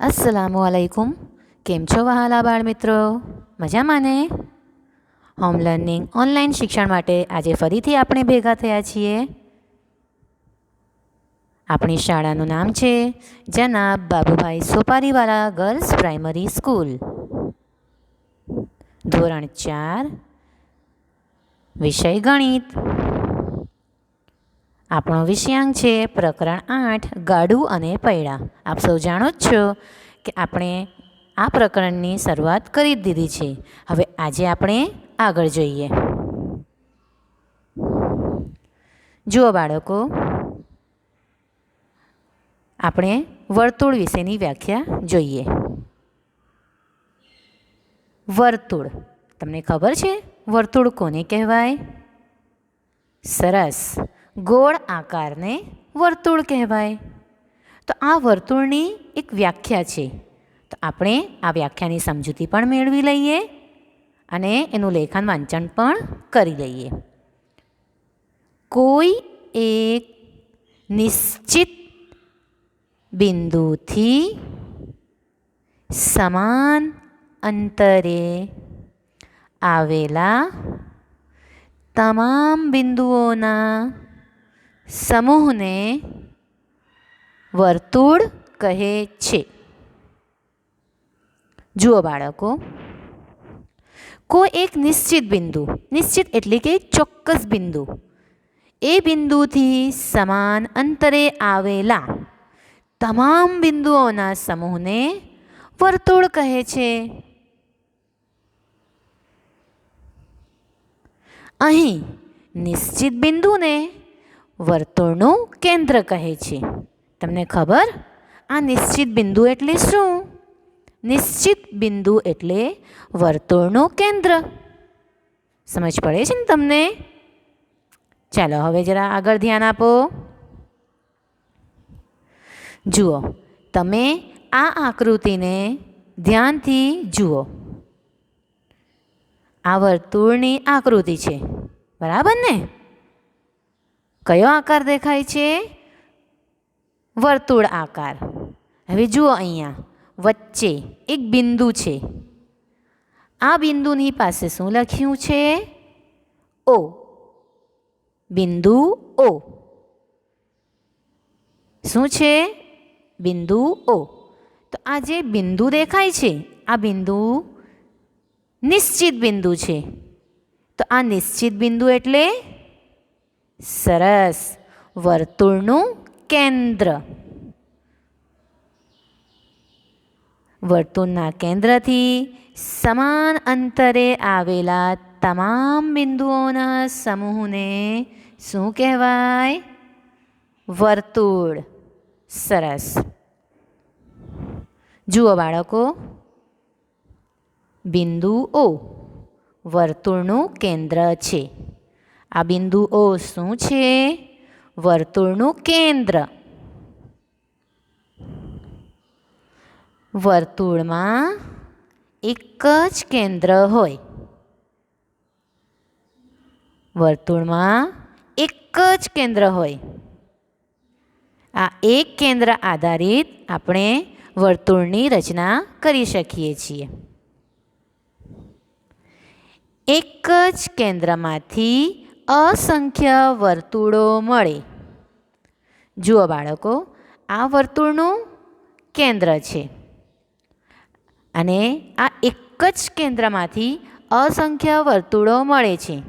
અસલામુ અલૈકુમ કેમ છો વહાલા બાળ મિત્રો મજામાં ને? હોમ લર્નિંગ ઓનલાઈન શિક્ષણ માટે આજે ફરીથી આપણે ભેગા થયા છીએ. આપણી શાળાનું નામ છે જનાબ Babubhai Sopariwala girls primary school ધોરણ ચાર, વિષય ગણિત. આપણો વિષયાંક છે પ્રકરણ આઠ, ગાડું અને પૈડા. આપ સૌ જાણો જ છો કે આપણે આ પ્રકરણની શરૂઆત કરી દીધી છે. હવે આજે આપણે આગળ જોઈએ. જુઓ બાળકો, આપણે વર્તુળ વિશેની વ્યાખ્યા જોઈએ. વર્તુળ. તમને ખબર છે વર્તુળ કોને કહેવાય? સરસ. ગોળ આકારને વર્તુળ કહેવાય. તો આ વર્તુળની એક વ્યાખ્યા છે. તો આપણે આ વ્યાખ્યાની સમજૂતી પણ મેળવી લઈએ અને એનું લેખન વાંચન પણ કરી લઈએ. કોઈ એક નિશ્ચિત બિંદુથી સમાન અંતરે આવેલા તમામ બિંદુઓના સમૂહને વર્તુળ કહે છે. જુઓ બાળકો, કોઈ એક નિશ્ચિત બિંદુ, નિશ્ચિત એટલે કે ચોક્કસ બિંદુ, એ બિંદુથી સમાન અંતરે આવેલા તમામ બિંદુઓના સમૂહને વર્તુળ કહે છે. અહીં નિશ્ચિત બિંદુને વર્તુળનું કેન્દ્ર કહે છે. તમને ખબર? આ નિશ્ચિત બિંદુ એટલે શું? નિશ્ચિત બિંદુ એટલે વર્તુળનું કેન્દ્ર. સમજ પડે છે ને તમને? ચાલો, હવે જરા આગળ ધ્યાન આપો. જુઓ, તમે આ આકૃતિને ધ્યાનથી જુઓ. આ વર્તુળની આકૃતિ છે. બરાબર ને? કયો આકાર દેખાય છે? વર્તુળ આકાર. હવે જુઓ અહીંયા, વચ્ચે એક બિંદુ છે. આ બિંદુની પાસે શું લખ્યું છે? ઓ. બિંદુ ઓ. શું છે? બિંદુ ઓ. તો આ જે બિંદુ દેખાય છે, આ બિંદુ નિશ્ચિત બિંદુ છે. તો આ નિશ્ચિત બિંદુ એટલે સરસ. વર્તુળનું કેન્દ્ર. વર્તુળના કેન્દ્રથી સમાન અંતરે આવેલા તમામ બિંદુઓના સમૂહને શું કહેવાય? વર્તુળ. સરસ. જુઓ બાળકો. બિંદુ ઓ વર્તુળનું કેન્દ્ર છે. આ બિંદુઓ શું છે? વર્તુળનું કેન્દ્ર. વર્તુળમાં એક જ કેન્દ્ર હોય. વર્તુળમાં એક જ કેન્દ્ર હોય. આ એક કેન્દ્ર આધારિત આપણે વર્તુળની રચના કરી શકીએ છીએ. એક જ કેન્દ્રમાંથી અસંખ્ય વર્તુળો મળે. જુઓ બાળકો, આ વર્તુળનું કેન્દ્ર છે. અને આ એક જ કેન્દ્રમાંથી અસંખ્ય વર્તુળો મળે છે.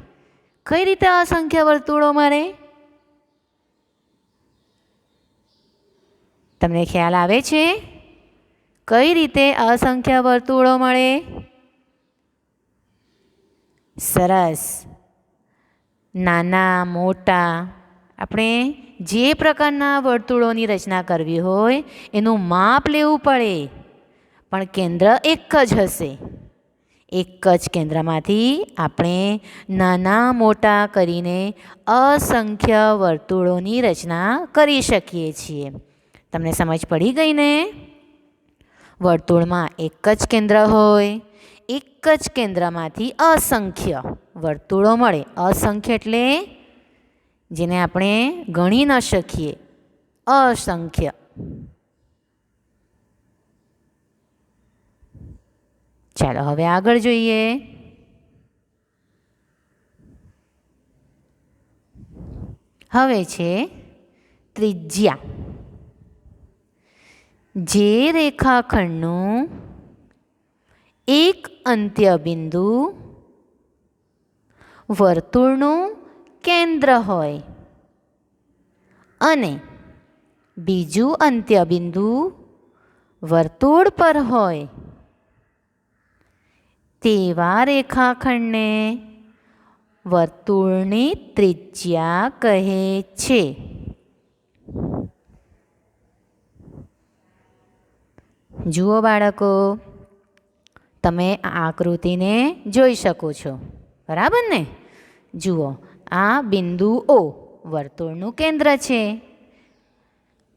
કઈ રીતે અસંખ્ય વર્તુળો મળે? તમને ખ્યાલ આવે છે? કઈ રીતે અસંખ્ય વર્તુળો મળે? સરસ. નાના, મોટા, આપણે જે પ્રકારના વર્તુળોની રચના કરવી હોય, એનું માપ લેવું પડે. પણ કેન્દ્ર એક જ હશે. એક જ કેન્દ્રમાંથી આપણે નાના, મોટા કરીને અસંખ્ય વર્તુળોની રચના કરી શકીએ છીએ. તમને સમજ પડી ગઈ ને? વર્તુળમાં એક જ કેન્દ્ર હોય એક જ કેન્દ્રમાંથી અસંખ્ય વર્તુળો મળે. અસંખ્ય એટલે જેને આપણે ગણી ન શકીએ. અસંખ્ય. ચાલો હવે આગળ જોઈએ. હવે છે ત્રિજ્યા. જે રેખાખંડનું એક અંત્ય બિંદુ વર્તુળનું કેન્દ્ર હોય. અને બીજું અંત્ય બિંદુ વર્તુળ પર હોય. તેવા રેખાખંડને વર્તુળની ત્રિજ્યા કહે છે. જુઓ બાળકો તમે આ આકૃતિને જોઈ શકો છો. બરાબર ને? જુઓ, આ બિંદુ ઓ વર્તુળનું કેન્દ્ર છે.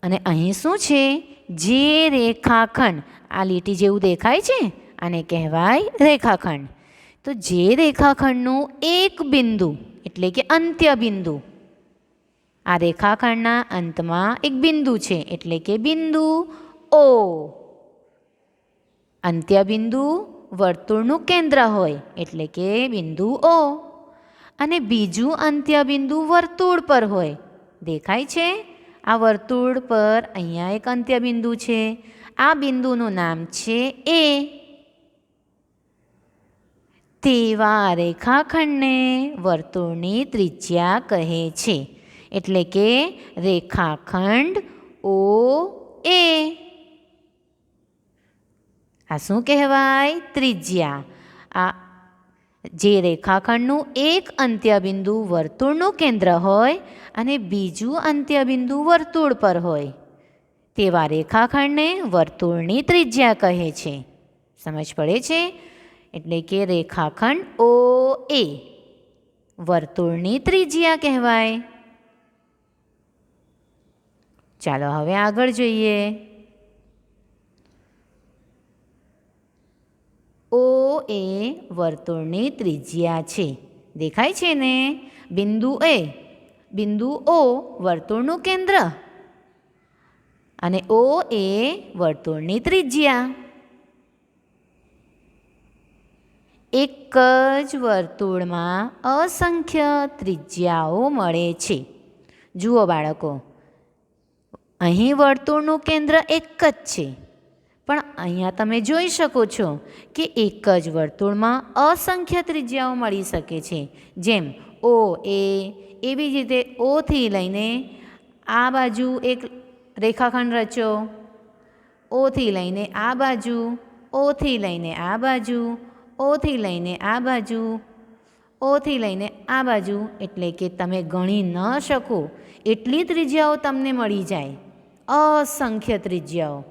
અને અહીં શું છે? જે રેખાખંડ, આ લીટી જેવું દેખાય છે, આને કહેવાય રેખાખંડ. તો જે રેખાખંડનું એક બિંદુ, એટલે કે અંત્ય બિંદુ, આ રેખાખંડના અંતમાં એક બિંદુ છે, એટલે કે બિંદુ ઓ અંત્ય બિંદુ વર્તુળનું કેન્દ્ર હોય, એટલે કે બિંદુ ઓ અને બીજું અંત્ય બિંદુ વર્તુળ પર હોય. દેખાય છે? આ વર્તુળ પર અહીંયા એક અંત્ય બિંદુ છે. આ બિંદુનું નામ છે એ તેવા રેખાખંડને વર્તુળની ત્રિજ્યા કહે છે. એટલે કે રેખાખંડ ઓ એ આ શું કહેવાય? ત્રિજ્યા. આ જે રેખાખંડનું એક અંત્યબિંદુ વર્તુળનું કેન્દ્ર હોય અને બીજું અંત્યબિંદુ વર્તુળ પર હોય. તેવા રેખાખંડને વર્તુળની ત્રિજ્યા કહે છે. સમજ પડે છે? એટલે કે રેખાખંડ ઓ એ. વર્તુળની ત્રિજ્યા કહેવાય. ચાલો હવે આગળ જોઈએ. ઓ એ વર્તુળની ત્રિજ્યા છે. દેખાય છે ને? બિંદુ એ. બિંદુ ઓ વર્તુળનું કેન્દ્ર. અને ઓ એ વર્તુળની ત્રિજ્યા. એક જ વર્તુળમાં અસંખ્ય ત્રિજ્યાઓ મળે છે. જુઓ બાળકો, અહીં વર્તુળનું કેન્દ્ર એક જ છે. પણ અહીંયા તમે જોઈ શકો છો કે એક જ વર્તુળમાં અસંખ્ય ત્રિજ્યાઓ મળી શકે છે. જેમ ઓ, એ, એવી જ રીતે ઓથી લઈને આ બાજુ એક રેખાખંડ રચો. ઓથી લઈને આ બાજુ ઓથી લઈને આ બાજુ ઓથી લઈને આ બાજુ ઓથી લઈને આ બાજુ, એટલે કે તમે ગણી ન શકો એટલી ત્રિજ્યાઓ તમને મળી જાય. અસંખ્ય ત્રિજ્યાઓ.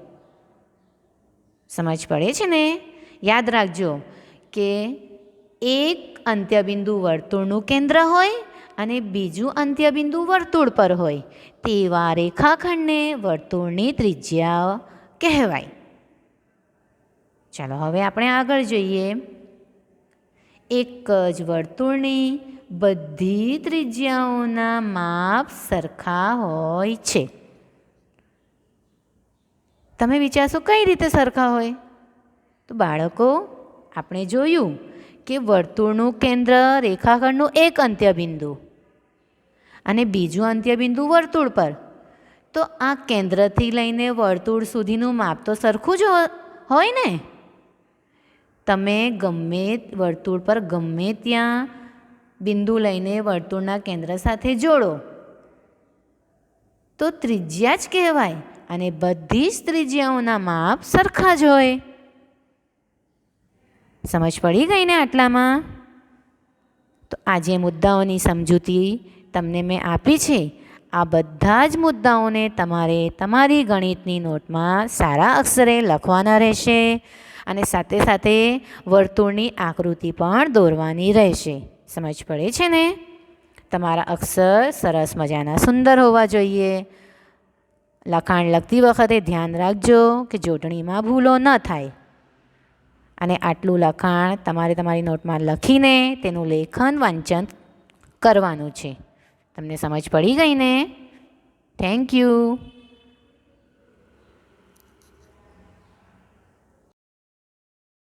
સમજ પડે છે ને? યાદ રાખજો કે એક અંત્યબિંદુ વર્તુળનું કેન્દ્ર હોય અને બીજું અંત્યબિંદુ વર્તુળ પર હોય. તેવા રેખાખંડને વર્તુળની ત્રિજ્યા કહેવાય. ચાલો, હવે આપણે આગળ જોઈએ. એક જ વર્તુળની બધી ત્રિજ્યાઓના માપ સરખા હોય છે. તમે વિચારશો કઈ રીતે સરખા હોય? તો બાળકો, આપણે જોયું કે વર્તુળનું કેન્દ્ર રેખાખંડનું એક અંત્યબિંદુ અને બીજું અંત્યબિંદુ વર્તુળ પર. તો આ કેન્દ્રથી લઈને વર્તુળ સુધીનું માપ તો સરખું જ હોય ને? તમે ગમે વર્તુળ પર ગમે ત્યાં બિંદુ લઈને વર્તુળના કેન્દ્ર સાથે જોડો. તો ત્રિજ્યા જ કહેવાય. અને બધી જ ત્રિજ્યાઓના માપ સરખા જ હોય. સમજ પડી ગઈ ને આટલામાં? તો આજે મુદ્દાઓની સમજૂતી તમને મેં આપી છે. આ બધા જ મુદ્દાઓને તમારે તમારી ગણિતની નોટમાં સારા અક્ષરે લખવાના રહેશે અને સાથે સાથે વર્તુળની આકૃતિ પણ દોરવાની રહેશે. સમજ પડે છે ને? તમારા અક્ષર સરસ મજાના સુંદર હોવા જોઈએ. લખાણ લખતી વખતે ધ્યાન રાખજો કે જોડણીમાં ભૂલો ન થાય. અને આટલું લખાણ તમારે તમારી નોટમાં લખીને તેનું લેખન વાંચન કરવાનું છે. તમને સમજ પડી ગઈ ને? Thank you